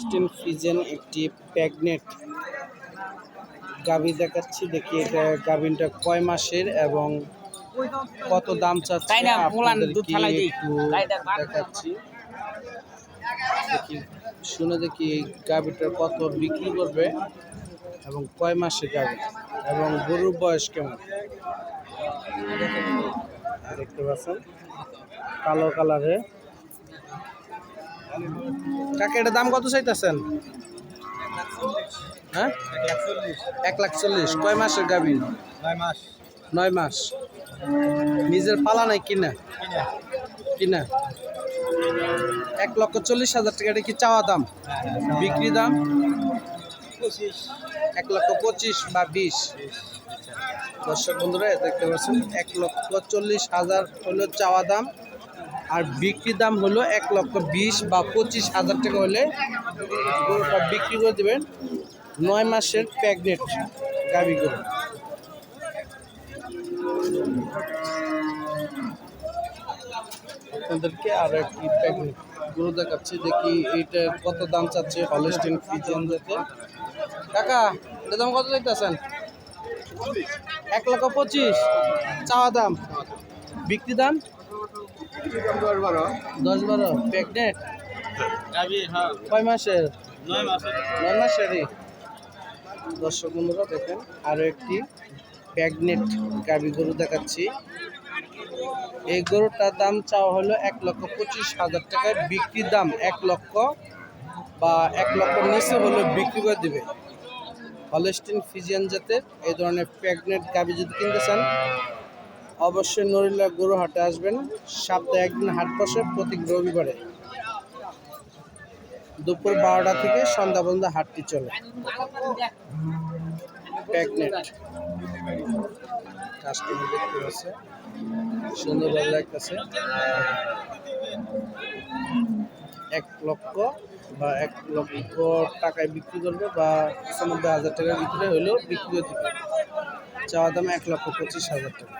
স্টিন Friesen একটি প্যাগনেট। গাভি দেখাচ্ছি দেখি এটা গাভিনটা কয় মাসের এবং কত দাম চাচ্ছে আপনাদেরকে একটু। দেখাচ্ছি। দেখি শুনে দেখি গাভিটার কত বিক্রি করবে এবং কয় মাসের গাভি এবং গরুর বয়স কেমন? দেখতে পাচ্ছেন কালো কালারে কাকে এটা দাম কত চাইতেছেন? হ্যাঁ? এক লাখ চল্লিশ। কয় মাসের গাভি? নয় মাস। নয় মাস। নিজের পালা নাই কিনা? কিনা। এক লক্ষ চল্লিশ হাজার টাকা এটা কি চাওয়া দাম? বিক্রি দাম? এক লক্ষ পঁচিশ বা বিশ? দর্শক বন্ধুরা দেখতে পাচ্ছেন এক লক্ষ চল্লিশ হাজার হলো চাওয়া দাম। আর বিক্রি দাম হলো এক লক্ষ বিশ বা পঁচিশ হাজার টাকা হলে গরুটা বিক্রি করে দেবেন নয় মাসের প্যাগনেট গাভি গরু। আপনাদেরকে আর একটি প্যাগনেট গরু দেখাচ্ছি, দেখি এইটা কত দাম চাচ্ছে হলস্টেন ফিজিয়ান যাতে কাকা এটা দাম কত চাইতেছেন? এক লক্ষ পঁচিশ, চাওয়া দাম। বিক্রি দাম? দশ বারো। দশ বারো। গাবি হ্যাঁ। কয় মাসের? নয় মাসের। নয় মাসেরই? দর্শক বন্ধুরা দেখেন আরও একটি প্যাগনেট গাভি গরু দেখাচ্ছি। এই গরুটার দাম চাওয়া হলো এক লক্ষ পঁচিশ হাজার টাকায়। বিক্রি দাম এক লক্ষ বা এক লক্ষ নিচে হলে বিক্রি করে দিবে। হলস্টিন ফিজিয়ান জাতের এই ধরনের প্যাগনেট গাভি যদি কিনতে চান অবশ্যই নরিলা গরু হাটে আসবেন। সপ্তাহে একদিন হাট বসে প্রতি রবিবারে। দুপুর বারোটা থেকে সন্ধ্যা পর্যন্ত হাটটি চলে। এক লক্ষ বা এক লক্ষ টাকায় বিক্রি করবে বা পঁচানব্বই হাজার টাকা বিক্রি হলেও বিক্রি করে দিবে। চাওয়া দাম এক লক্ষ পঁচিশ হাজার টাকা।